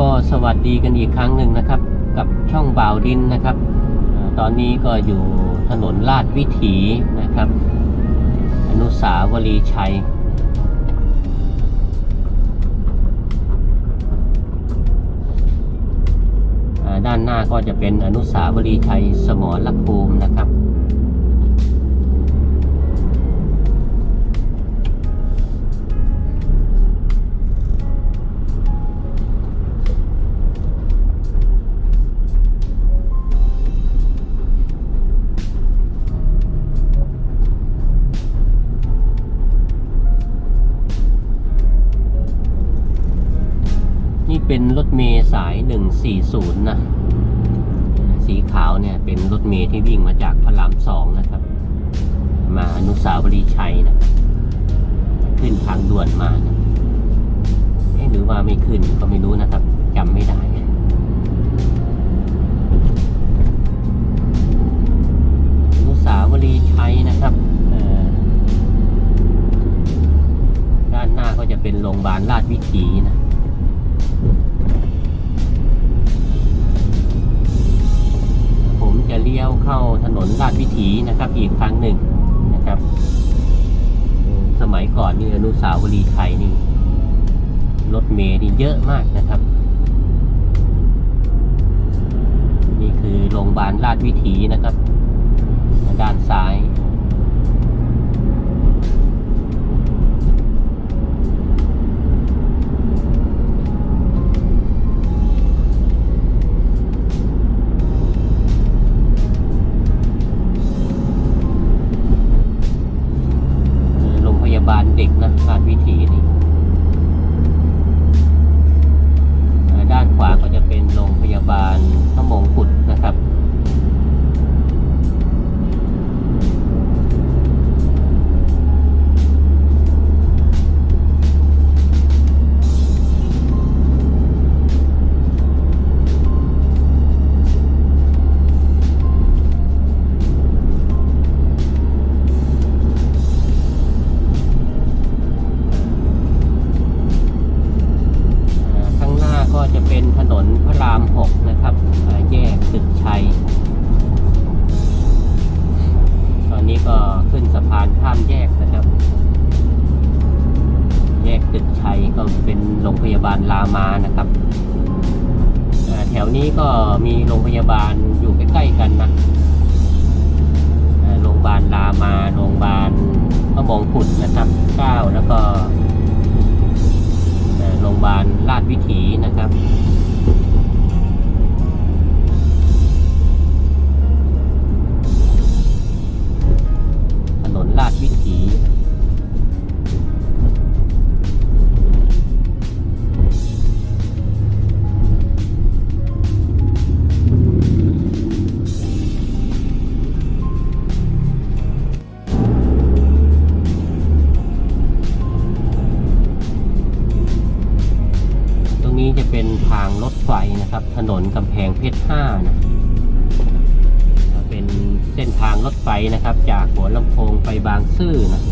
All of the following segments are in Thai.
ก็สวัสดีกันอีกครั้งหนึ่งนะครับ กับช่องบ่าวดินนะครับ ตอนนี้ก็อยู่ถนนลาดวิถีนะครับ อนุสาวรีย์ชัยด้านหน้าก็จะเป็นอนุสาวรีย์ชัยสมรภูมินะครับ เป็นรถเมย์สาย 140 นะ สีขาวเนี่ยเป็นรถเมย์ที่วิ่งมาจากพระรามสองนะครับ มาอนุสาวรีย์ชัยนะ ขึ้นทางด่วนมานะเอ๊ะหรือว่าไม่ขึ้นก็ไม่รู้นะครับจำไม่ได้ นะครับอีกครั้งหนึ่งนะครับ สมัยก่อนนี่อนุสาวรีย์ไทยนี่รถเมล์นี่เยอะมากนะครับ นี่คือโรงพยาบาลราชวิถีนะครับ ด้านซ้าย บาลเด็กนะลาดวิถีนี่ด้านขวาก็จะเป็นโรงพยาบาลพระมงกุฎนะครับ โรงพยาบาลรามานะครับ แถวนี้ก็มีโรงพยาบาลอยู่ใกล้ๆกันนะโรงพยาบาลรามา โรงพยาบาลพระมงกุฎนะครับเก้าแล้วก็โรงพยาบาลราชวิถีนะครับ นะครับถนนกำแพงเพชรห้านะเป็นเส้นทางรถไฟนะครับ จากหัวลำโพงไปบางซื่อนะ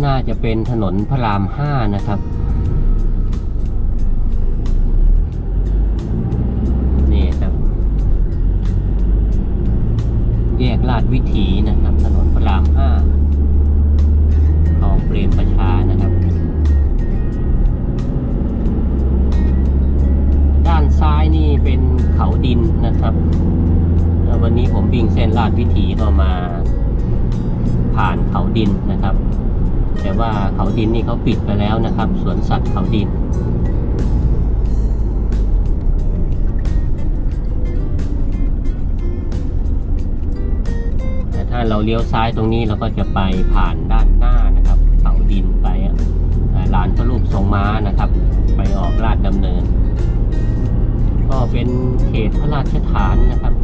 นหน้าจะเป็นถนนพระรามห้านะครับ นี่ครับ แยกลาดวิถีนะครับ ถนนพระรามห้าคลองเปรมประชานะครับ ด้านซ้ายนี่เป็นเขาดินนะครับแล้ววันนี้ผมวิ่งเส้นลาดวิถีก็มาผ่านเขาดินนะครับ แต่ว่าเขาดินนี่เขาปิดไปแล้วนะครับ สวนสัตว์เขาดิน แต่ถ้าเราเลี้ยวซ้ายตรงนี้เราก็จะไปผ่านด้านหน้านะครับ เขาดินไปลานพระรูปทรงม้านะครับ ไปออกลาดดำเนิน ก็เป็นเขตพระราชฐานนะครับ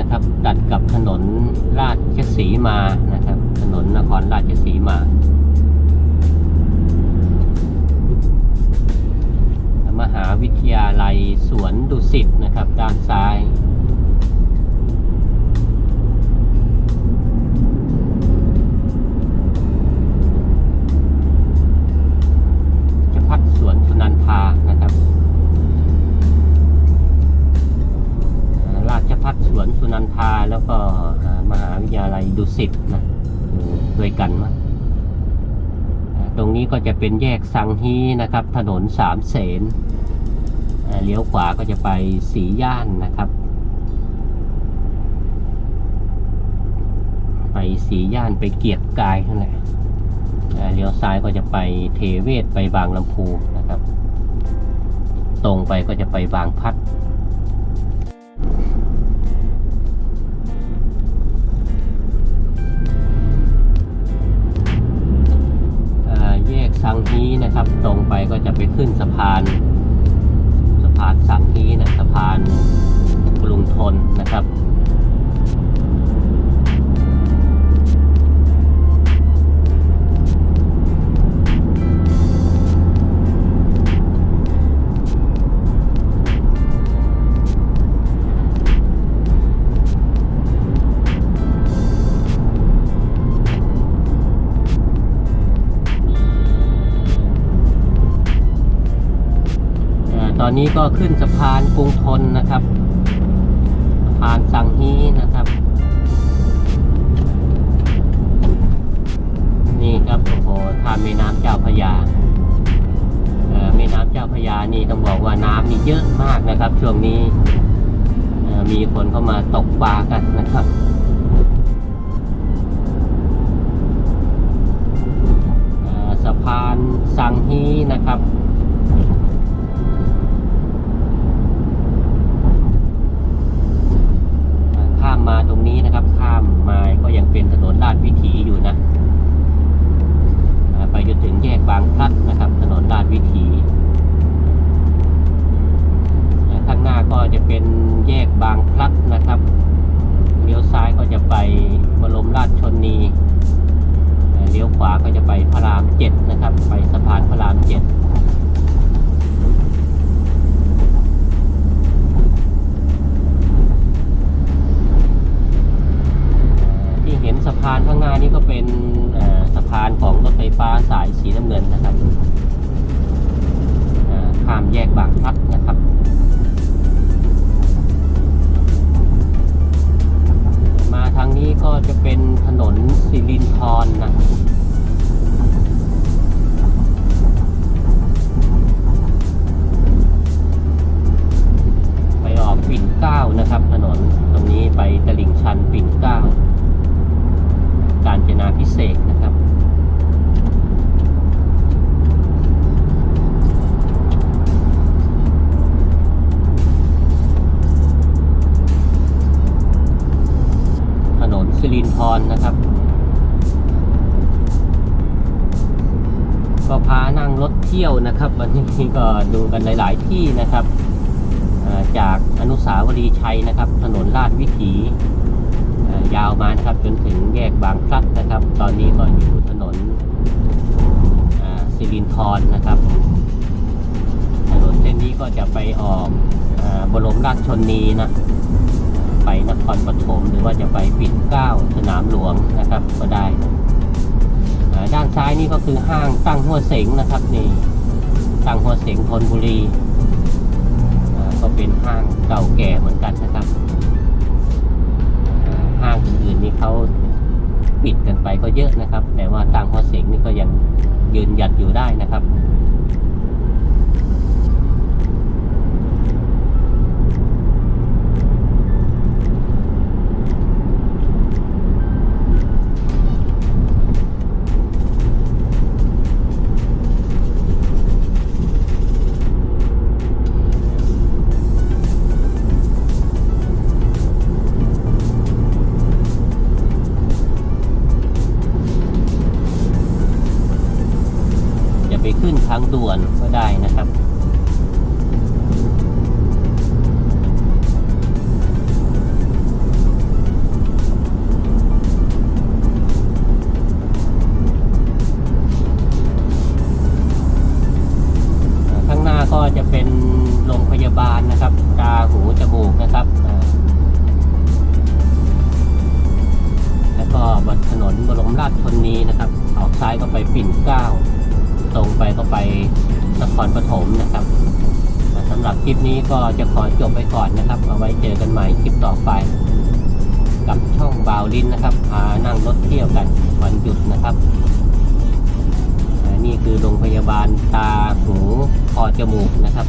นะครับ ตัดกับถนนราชสีมานะครับ ถนนนครราชสีมามหาวิทยาลัยสวนดุสิตนะครับ ด้านซ้าย ดุสิตนะด้วยกันมั้งอ่าตรงนี้ก็จะเป็นแยกสังฮีนะครับ ถนนสามเสนเลี้ยวขวาก็จะไปสีย่านนะครับ ไปสีย่านไปเกียรติกายนั่นแหละเลี้ยวซ้ายก็จะไปเทเวศไปบางลำพูนะครับ ตรงไปก็จะไปบางพัด กสังฮีนะครับ ตรงไปก็จะไปขึ้นสะพาน สะพานสังฮีนะสะพานกรุงทนนะครับ อนนี้ก็ขึ้นสะพานกรุงทนนะครับสะพานสังฮีนะครับ นี่ครับโอ้โหท่าแม่น้ำเจ้าพระยาเอ่อแม่น้ำเจ้าพระยานี่ต้องบอกว่าน้ำนี่เยอะมากนะครับ ช่วงนี้มีคนเข้ามาตกปลากันนะครับเอ่อสะพานสังฮีนะครับาก็จะไปพระรามเจ็ดนะครับ ไปสะพานพระรามเจ็ดที่เห็นสะพานข้างหน้านี้ก็เป็นสะพานของรถไฟฟ้าสายสีน้ำเงินนะครับข้ามแยกบางพลัดนะครับมาทางนี้ก็จะเป็นถนนสิรินธรนะ เก้านะครับ ถนนตรงนี้ไปตลิ่งชันปิ่นเก้าการจนาพิเศษนะครับถนสิรินทรนะครับ ก็พานั่งรถเที่ยวนะครับ วันนี้ก็ดูกันหลาย ๆ ที่นะครับ จากอนุสาวรีย์ชัยนะครับ ถนนลาดวิถียาวมานะครับจนถึงแยกบางพลัดนะครับ ตอนนี้ก็อยู่ถนนสิรินธรนะครับ ถนนเส้นนี้ก็จะไปออกอบรมราชชนนีนะไปนครปฐมหรือว่าจะไปปิ่นเกล้าสนามหลวงนะครับก็ได้ ด้านซ้ายนี่ก็คือห้างตั้งหัวเสงนะครับนี่ตั้งหัวเสงธนบุรี เป็นห้างเก่าแก่เหมือนกันนะครับห้างอื่นๆนี่เขาปิดกันไปก็เยอะนะครับ แต่ว่าทางหอเสกนี่ก็ยังยืนหยัดอยู่ได้นะครับ ทางด่วนก็ได้นะครับ ไปก็ไปนครปฐมนะครับสำหรับคลิปนี้ก็จะขอจบไปก่อนนะครับ เอาไว้เจอกันใหม่คลิปต่อไป กับช่องบาวลินนะครับพานั่งรถเที่ยวกันวันหยุดนะครับ นี่คือโรงพยาบาลตาหูคอจมูกนะครับ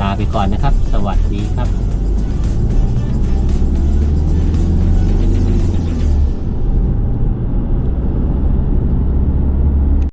ลาไปก่อนนะครับ สวัสดีครับ